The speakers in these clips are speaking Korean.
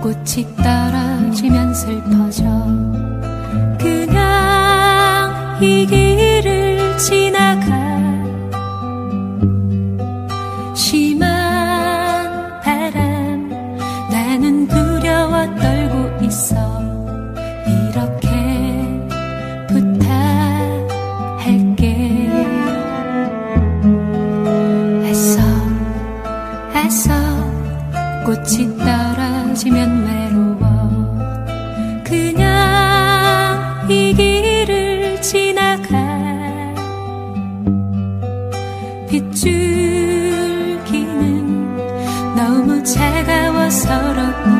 꽃이 떨어지면 슬퍼져. 그냥 이 길을 지나가 심한 바람. 나는 두려워 떨고 있어. 이렇게 부탁할게. 애써 애써. 꽃이 떨어 지면 외로워. 그냥 이 길을 지나가 빗줄기는 너무 차가워 서러우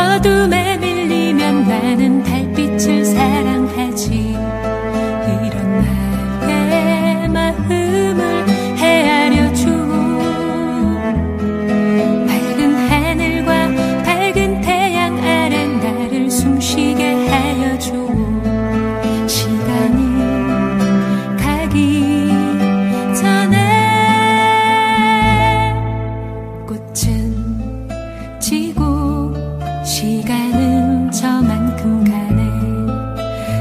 어둠에 밀리면 나는 달빛을 사랑하지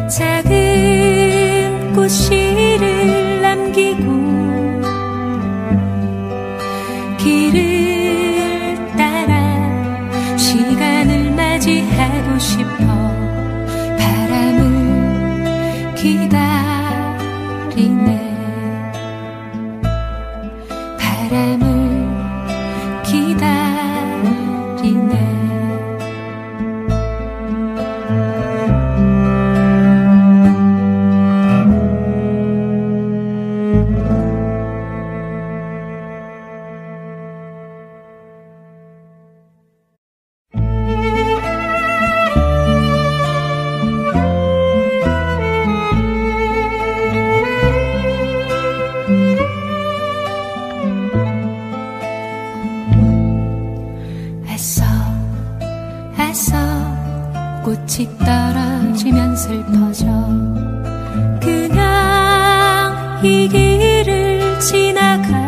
작은 꽃씨를 남기고 애써 꽃이 떨어지면 슬퍼져. 그냥 이 길을 지나가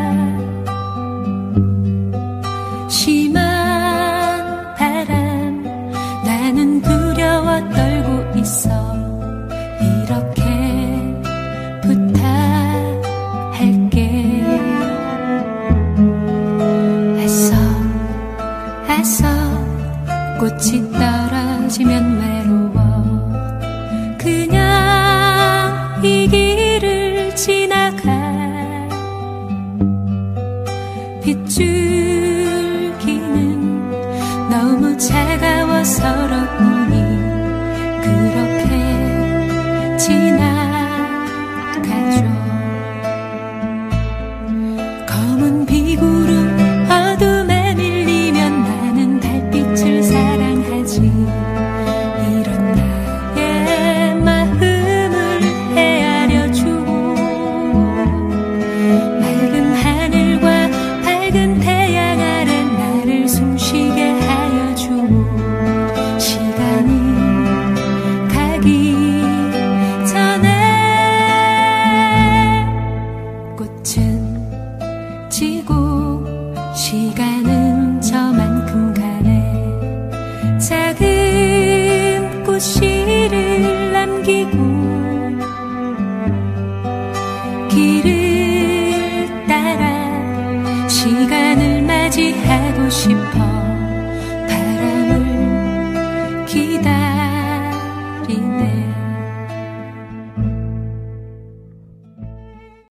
작은 꽃씨를 남기고 길을 따라 시간을 맞이하고 싶어.